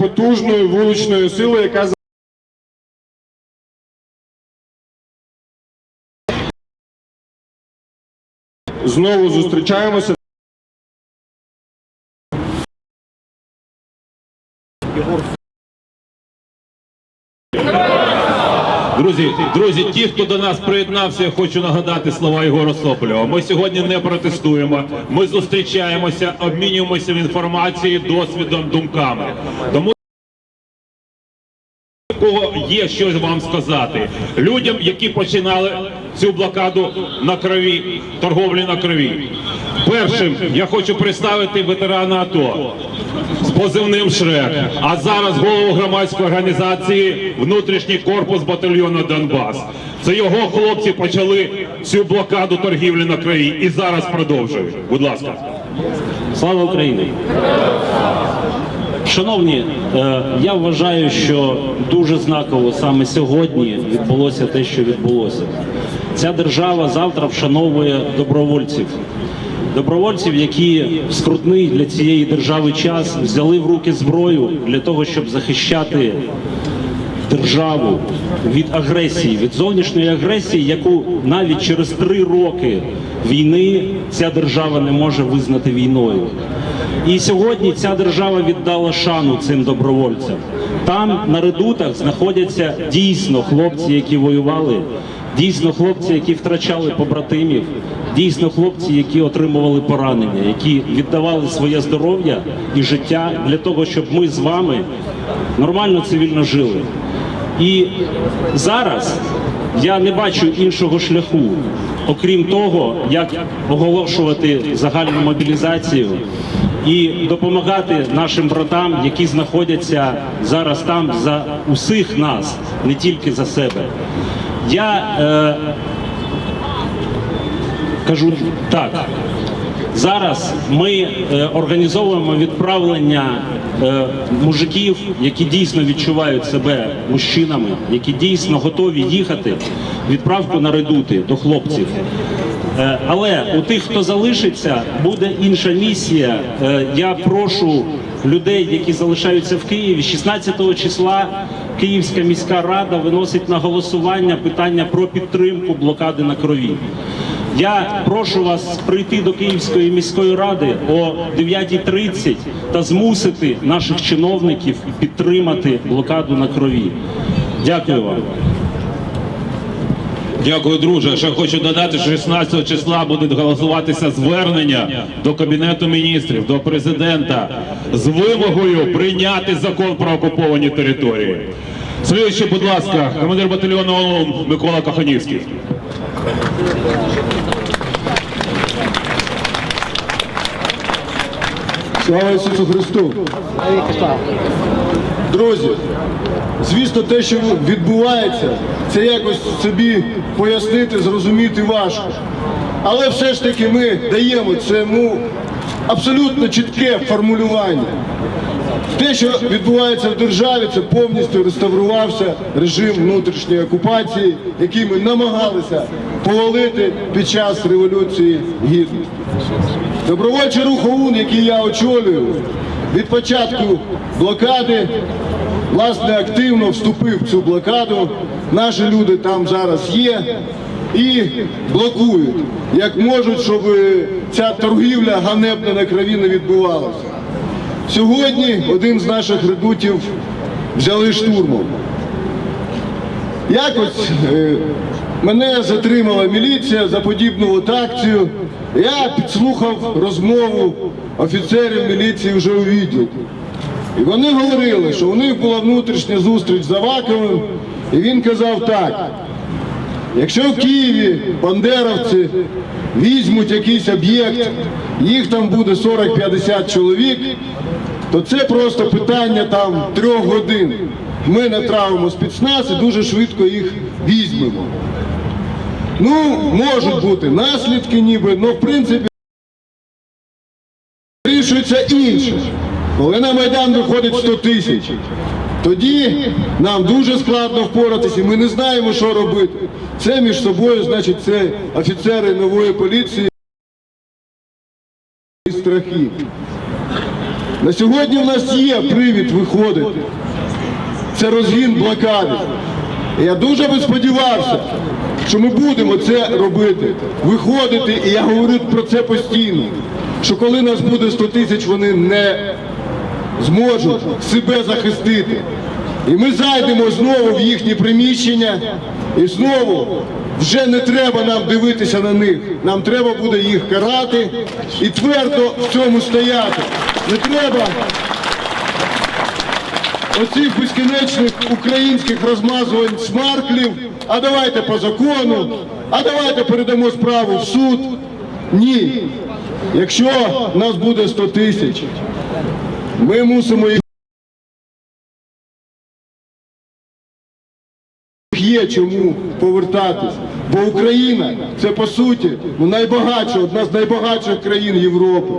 потужною вуличною силою, яка знову зустрічаємося. Друзі, друзі, ті, хто до нас приєднався, я хочу нагадати слова Єгора Сополєва. Ми сьогодні не протестуємо. Ми зустрічаємося, обмінюємося інформацією, досвідом, думками. Тому кого є щось вам сказати людям, які починали цю блокаду на крові, торговлі на крові. Першим я хочу представити ветерана АТО з позивним Шрек, а зараз голову громадської організації внутрішній корпус батальйону Донбас. Це його хлопці почали цю блокаду торгівлі на крові і зараз продовжують. Будь ласка. Слава Україні! Шановні, е, я вважаю, що дуже знаково саме сьогодні відбулося те, що відбулося. Ця держава завтра вшановує добровольців. Добровольців, які в скрутний для цієї держави час взяли в руки зброю для того, щоб захищати державу від агресії, від зовнішньої агресії, яку навіть через три роки війни ця держава не може визнати війною. І сьогодні ця держава віддала шану цим добровольцям. Там на редутах знаходяться дійсно хлопці, які воювали, дійсно хлопці, які втрачали побратимів, дійсно хлопці, які отримували поранення, які віддавали своє здоров'я і життя для того, щоб ми з вами нормально цивільно жили. І зараз я не бачу іншого шляху, окрім того, як оголошувати загальну мобілізацію і допомагати нашим братам, які знаходяться зараз там за усіх нас, не тільки за себе. Я е, кажу так. Зараз ми е, організовуємо відправлення е, мужиків, які дійсно відчувають себе мужчинами, які дійсно готові їхати, відправку на редути до хлопців. Е, але у тих, хто залишиться, буде інша місія. Е, я прошу людей, які залишаються в Києві, 16 числа Київська міська рада виносить на голосування питання про підтримку блокади на крові. Я прошу вас прийти до Київської міської ради о 9.30 та змусити наших чиновників підтримати блокаду на крові. Дякую вам. Дякую, друже. Ще хочу додати, що 16 числа буде голосуватися звернення до Кабінету міністрів, до президента з вимогою прийняти закон про окуповані території. Слідуючий, будь ласка, командир батальйону ООН Микола Каханівський. Слава Ісусу Христу! Друзі, звісно, те, що відбувається, це якось собі пояснити, зрозуміти важко. Але все ж таки ми даємо цьому абсолютно чітке формулювання. Те, що відбувається в державі, це повністю реставрувався режим внутрішньої окупації, який ми намагалися повалити під час Революції Гідності. Добровольчий рух ОУН, який я очолюю, від початку блокади власне активно вступив в цю блокаду. Наші люди там зараз є і блокують, як можуть, щоб ця торгівля ганебна на крові не відбувалася. Сьогодні один з наших редутів взяли штурмом. Якось е, мене затримала міліція за подібну акцію. Я підслухав розмову офіцерів міліції вже у відділку. І вони говорили, що у них була внутрішня зустріч з Аваковим, і він казав так. Якщо в Києві бандеровці візьмуть якийсь об'єкт, їх там буде 40-50 чоловік, то це просто питання там трьох годин. Ми натравимо спецназ і дуже швидко їх візьмемо. Ну, можуть бути наслідки ніби, але в принципі вирішується інше. Коли на Майдан виходить 100 тисяч, тоді нам дуже складно впоратися, ми не знаємо, що робити. Це між собою, значить, це офіцери нової поліції і страхи. На сьогодні в нас є привід виходити. Це розгін блокади. Я дуже би сподівався, що ми будемо це робити, виходити, і я говорю про це постійно. Що коли нас буде 100 тисяч, вони не зможуть себе захистити. І ми зайдемо знову в їхні приміщення, і знову вже не треба нам дивитися на них. Нам треба буде їх карати і твердо в цьому стояти. Не треба оцих безкінечних українських розмазувань смарклів, а давайте по закону, а давайте передамо справу в суд. Ні. Якщо нас буде 100 тисяч, ми мусимо їх є чому повертатись. Бо Україна це по суті ну, найбагатша, одна з найбагатших країн Європи.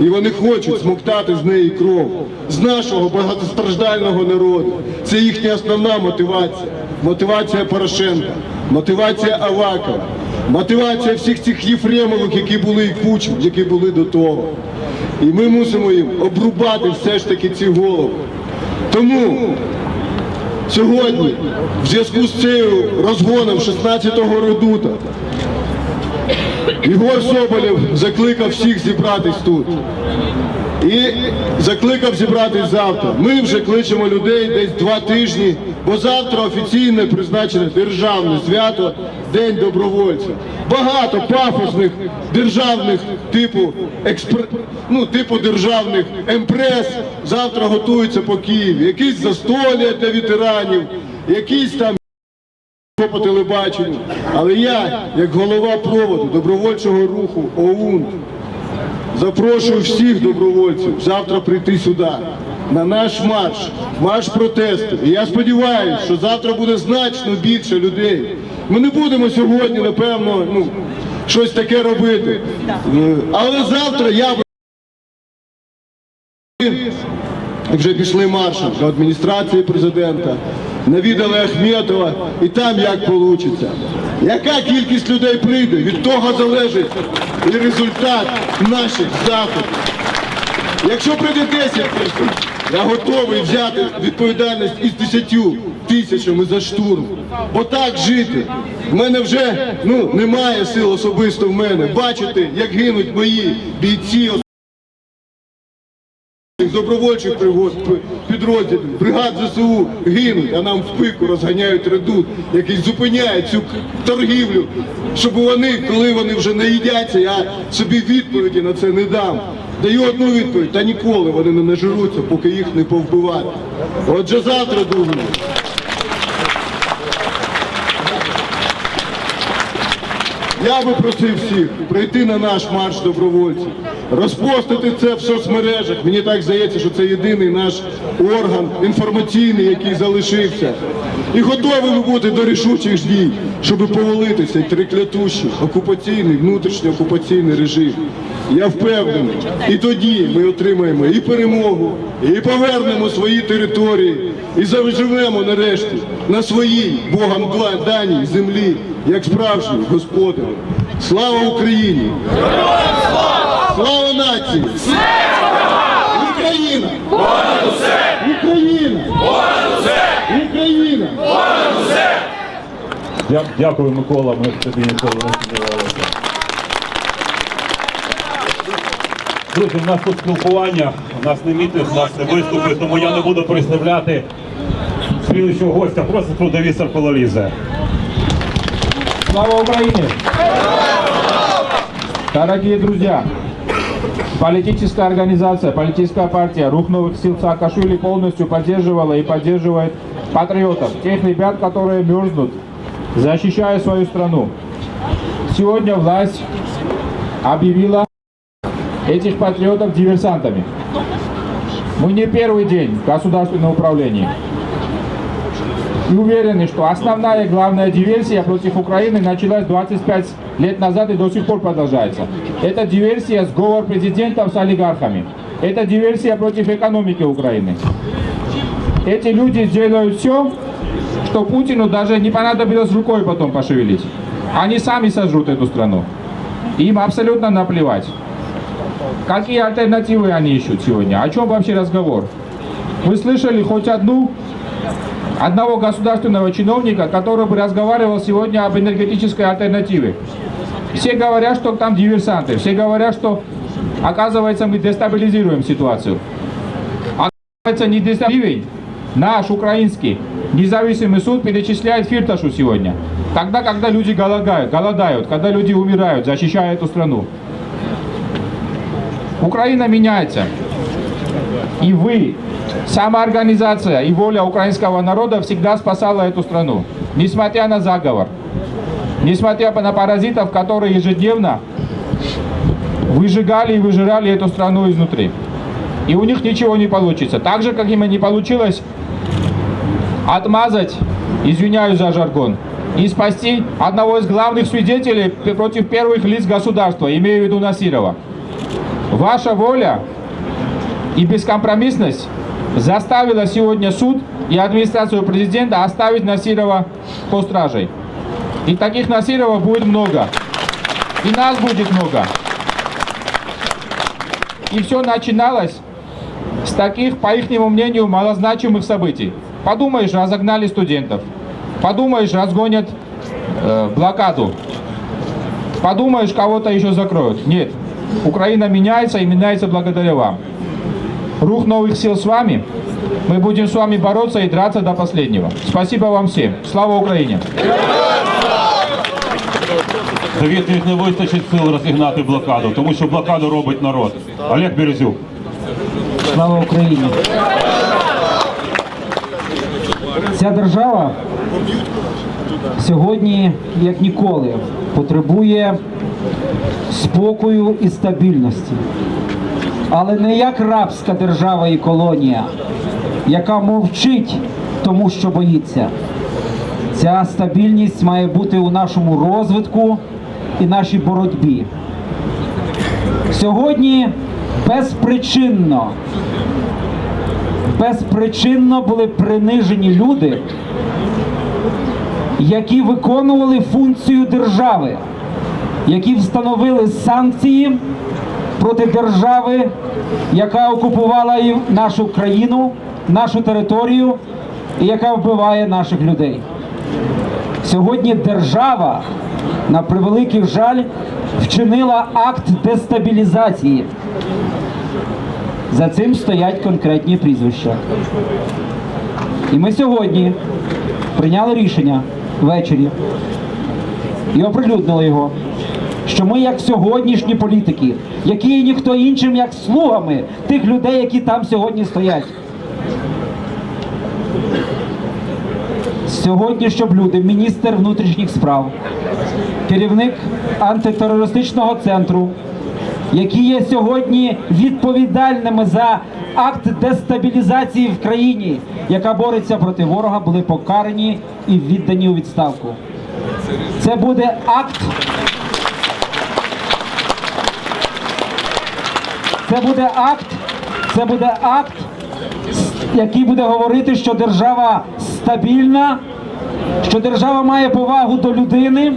І вони хочуть смоктати з неї кров, з нашого багатостраждального народу. Це їхня основна мотивація. Мотивація Порошенка, мотивація Авакова, мотивація всіх цих Єфремових, які були і Кучм, які були до того. І ми мусимо їм обрубати все ж таки ці голови. Тому Сьогодні, в зв'язку з цією розгоном 16-го редута, Ігор Соболєв закликав всіх зібратись тут. І закликав зібратись завтра. Ми вже кличемо людей десь два тижні, бо завтра офіційно призначене державне свято День добровольця. Багато пафосних державних типу експр... ну, типу державних емпрес завтра готуються по Києві. Якісь застолля для ветеранів, якісь там по телебаченню. Але я, як голова проводу добровольчого руху ОУН, Запрошую всіх добровольців завтра прийти сюди, на наш марш, марш протесту. І я сподіваюся, що завтра буде значно більше людей. Ми не будемо сьогодні, напевно, ну, щось таке робити. Е, Але завтра я вже пішли маршем до адміністрації президента, навідали Ахметова, і там як вийде. Яка кількість людей прийде, від того залежить і результат наших заходів. Якщо прийде 10 тисяч, я готовий взяти відповідальність із 10 тисячами за штурм. Бо так жити. В мене вже ну, немає сил особисто в мене. Бачити, як гинуть мої бійці добровольчих підрозділів, бригад ЗСУ гинуть, а нам в пику розганяють редут, який зупиняє цю торгівлю, щоб вони, коли вони вже наїдяться, я собі відповіді на це не дам. Даю одну відповідь, та ніколи вони не нажируться, поки їх не повбивати. Отже, завтра думаю. Я би просив всіх прийти на наш марш добровольців, розпостити це в соцмережах. Мені так здається, що це єдиний наш орган інформаційний, який залишився. І готові бути до рішучих дій, щоб повалити цей триклятущий окупаційний, внутрішньо окупаційний режим. Я впевнений, і тоді ми отримаємо і перемогу, і повернемо свої території, і заживемо нарешті на своїй Богом даній землі, як справжні господарі. Слава Україні! Слава нації! Україна! Україна! Україна! Дя- Дякую, Микола. Ми тобі ніколи не сподівалися. Друзі, у нас тут спілкування, у нас не мітинг, у нас не виступи, тому я не буду представляти слідуючого гостя, просто трудові серполалізе. Слава Украине! Дорогие друзья, политическая организация, политическая партия Рух новых сил Саакашвили полностью поддерживала и поддерживает патриотов, тех ребят, которые мерзнут, защищая свою страну. Сегодня власть объявила этих патриотов диверсантами. Мы не первый день в государственном управлении. И уверены, что основная главная диверсия против Украины началась 25 лет назад и до сих пор продолжается. Это диверсия сговор президентов с олигархами. Это диверсия против экономики Украины. Эти люди сделают все, что Путину даже не понадобилось рукой потом пошевелить. Они сами сожрут эту страну. Им абсолютно наплевать. Какие альтернативы они ищут сегодня? О чем вообще разговор? Вы слышали хоть одну, одного государственного чиновника, который бы разговаривал сегодня об энергетической альтернативе? Все говорят, что там диверсанты, все говорят, что оказывается мы дестабилизируем ситуацию. Оказывается, не дестабилизируем. Наш украинский независимый суд перечисляет Фирташу сегодня. Тогда, когда люди голодают, голодают, когда люди умирают, защищая эту страну. Украина меняется. И вы, самоорганизация и воля украинского народа всегда спасала эту страну. Несмотря на заговор. Несмотря на паразитов, которые ежедневно выжигали и выжирали эту страну изнутри. И у них ничего не получится. Так же, как им и не получилось отмазать, извиняюсь за жаргон, и спасти одного из главных свидетелей против первых лиц государства, имею в виду Насирова. Ваша воля и бескомпромиссность заставила сегодня суд и администрацию президента оставить Насирова под стражей. И таких Насировов будет много. И нас будет много. И все начиналось с таких, по их мнению, малозначимых событий. Подумаешь, разогнали студентов. Подумаешь, разгонят э, блокаду. Подумаешь, кого-то еще закроют. Нет. Украина меняется и меняется благодаря вам. Рух новых сил с вами. Мы будем с вами бороться и драться до последнего. Спасибо вам всем. Слава Украине! Завітних не вистачить сил розігнати блокаду, тому що блокаду робить народ. Олег Березюк. Слава Україні! Ця держава сьогодні, як ніколи, потребує спокою і стабільності. Але не як рабська держава і колонія, яка мовчить тому, що боїться. Ця стабільність має бути у нашому розвитку і нашій боротьбі. Сьогодні безпричинно, безпричинно були принижені люди, які виконували функцію держави, які встановили санкції проти держави, яка окупувала нашу країну, нашу територію і яка вбиває наших людей. Сьогодні держава, на превеликий жаль, вчинила акт дестабілізації. За цим стоять конкретні прізвища. І ми сьогодні прийняли рішення ввечері і оприлюднили його, що ми, як сьогоднішні політики, які є ніхто іншим, як слугами тих людей, які там сьогодні стоять. Сьогодні, щоб люди, міністр внутрішніх справ, керівник антитерористичного центру, які є сьогодні відповідальними за акт дестабілізації в країні, яка бореться проти ворога, були покарані і віддані у відставку. Це буде акт. Це буде акт, це буде акт, який буде говорити, що держава стабільна, що держава має повагу до людини,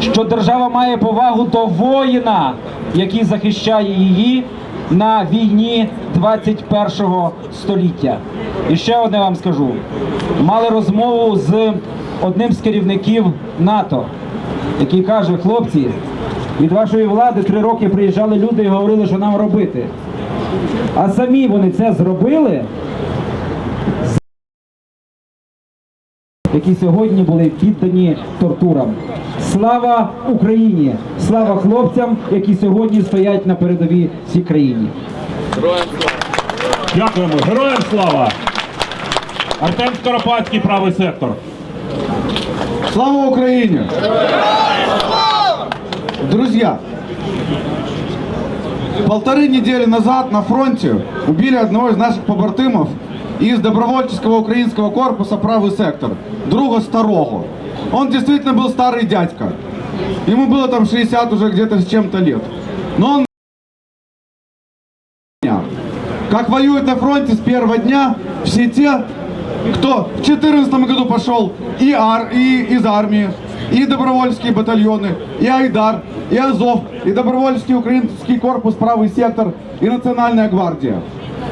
що держава має повагу до воїна, який захищає її на війні 21-го століття. І ще одне вам скажу: мали розмову з одним з керівників НАТО, який каже: хлопці, від вашої влади три роки приїжджали люди і говорили, що нам робити. А самі вони це зробили. які сьогодні були піддані тортурам. Слава Україні! Слава хлопцям, які сьогодні стоять на передовій всій країні. Дякуємо. Героям слава! Артем Скоропадський, правий сектор. Слава Украине! Друзья, полторы недели назад на фронте убили одного из наших побратимов из добровольческого украинского корпуса «Правый сектор», друга старого. Он действительно был старый дядька. Ему было там 60 уже где-то с чем-то лет. Но он как воюет на фронте с первого дня все те, кто в 2014 году пошел и, ар, и из армии, и добровольческие батальоны, и Айдар, и Азов, и добровольческий украинский корпус «Правый сектор», и Национальная гвардия.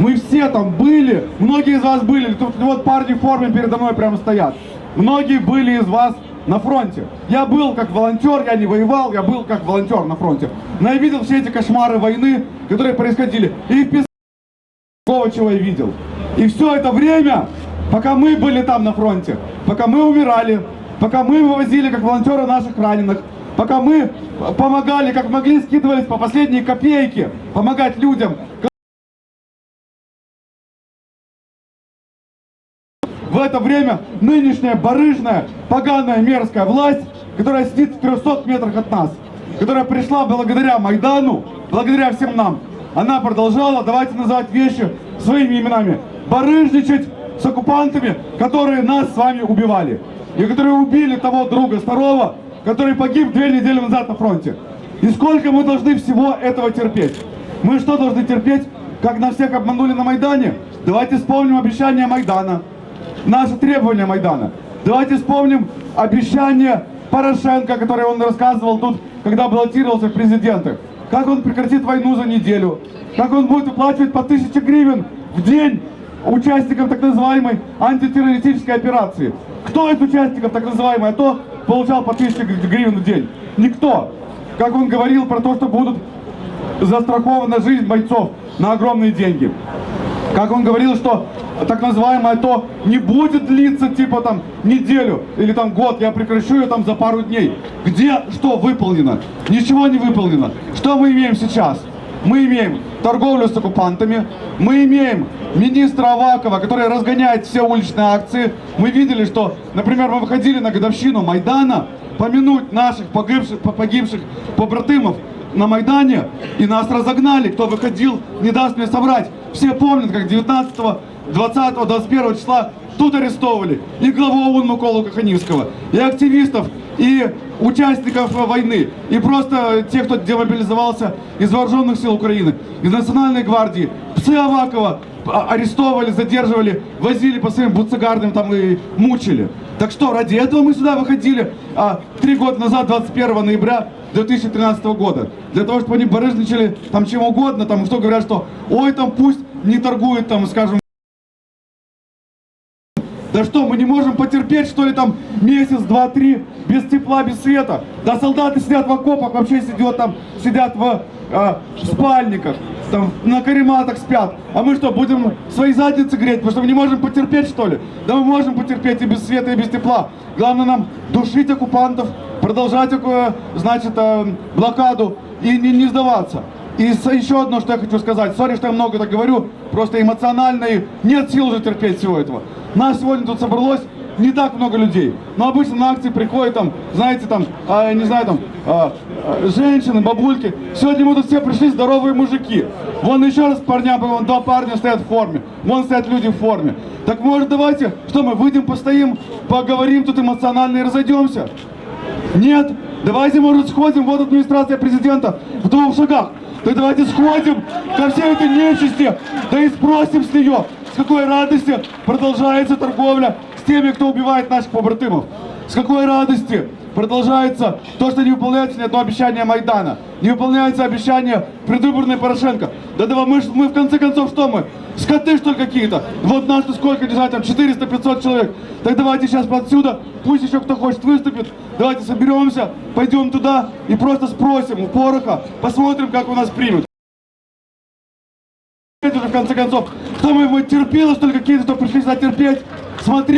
Мы все там были, многие из вас были, тут вот парни в форме передо мной прямо стоят. Многие были из вас на фронте. Я был как волонтер, я не воевал, я был как волонтер на фронте. Но я видел все эти кошмары войны, которые происходили. И в Такого, чего я видел. И все это время, пока мы были там на фронте, пока мы умирали, пока мы вывозили как волонтеры наших раненых, пока мы помогали, как могли, скидывались по последней копейке, помогать людям. В это время нынешняя барыжная, поганая, мерзкая власть, которая сидит в 300 метрах от нас, которая пришла благодаря Майдану, благодаря всем нам, она продолжала, давайте называть вещи своими именами, барыжничать с оккупантами, которые нас с вами убивали. И которые убили того друга старого, который погиб две недели назад на фронте. И сколько мы должны всего этого терпеть? Мы что должны терпеть, как нас всех обманули на Майдане? Давайте вспомним обещания Майдана наши требования Майдана. Давайте вспомним обещание Порошенко, которое он рассказывал тут, когда баллотировался в президенты. Как он прекратит войну за неделю, как он будет выплачивать по тысяче гривен в день участникам так называемой антитеррористической операции. Кто из участников так называемой АТО получал по тысяче гривен в день? Никто. Как он говорил про то, что будут застрахована жизнь бойцов на огромные деньги. Как он говорил, что так называемое то не будет длиться типа там неделю или там год, я прекращу ее там за пару дней. Где что выполнено? Ничего не выполнено. Что мы имеем сейчас? Мы имеем торговлю с оккупантами, мы имеем министра Авакова, который разгоняет все уличные акции. Мы видели, что, например, мы выходили на годовщину Майдана помянуть наших погибших, погибших побратимов на Майдане, и нас разогнали. Кто выходил, не даст мне соврать. Все помнят, как 19, 20, 21 числа тут арестовывали и главу ОУН Миколу Каханівського, и активистов, и участников войны, и просто тех, кто демобилизовался из вооруженных сил Украины, из Национальной гвардии. Псы Авакова а- арестовывали, задерживали, возили по своим буцегардам там и мучили. Так что, ради этого мы сюда выходили а, три года назад, 21 ноября 2013 года. Для того, чтобы они барыжничали там чем угодно, там что говорят, что ой, там пусть не торгуют там, скажем, да что, мы не можем потерпеть, что ли, там месяц, два, три без тепла, без света? Да солдаты сидят в окопах, вообще сидят там, сидят в, э, в спальниках, там на карематах спят. А мы что, будем свои задницы греть, потому что мы не можем потерпеть, что ли? Да мы можем потерпеть и без света, и без тепла. Главное нам душить оккупантов, продолжать, э, значит, э, блокаду и не, не сдаваться. И еще одно, что я хочу сказать. Сори, что я много так говорю, просто эмоционально и нет сил уже терпеть всего этого. Нас сегодня тут собралось не так много людей. Но обычно на акции приходят там, знаете, там, а, не знаю, там, а, а, женщины, бабульки. Сегодня мы тут все пришли здоровые мужики. Вон еще раз парня, вон два парня стоят в форме. Вон стоят люди в форме. Так может давайте, что мы выйдем, постоим, поговорим тут эмоционально и разойдемся? Нет, давайте, может, сходим, вот администрация президента в двух шагах. Так давайте сходим ко всей этой нечисти, да и спросим с нее, с какой радости продолжается торговля с теми, кто убивает наших побратимов. С какой радости продолжается то, что не выполняется ни одно обещание Майдана, не выполняется обещание предвыборной Порошенко. Да давай, мы, мы в конце концов что мы? Скоты что ли какие-то? Вот нас тут сколько, не знаю, там 400-500 человек. Так давайте сейчас отсюда, пусть еще кто хочет выступит, давайте соберемся, пойдем туда и просто спросим у Пороха, посмотрим, как у нас примут. Это уже в конце концов, что мы, мы терпилы, что ли, какие-то, кто пришли сюда терпеть, смотреть.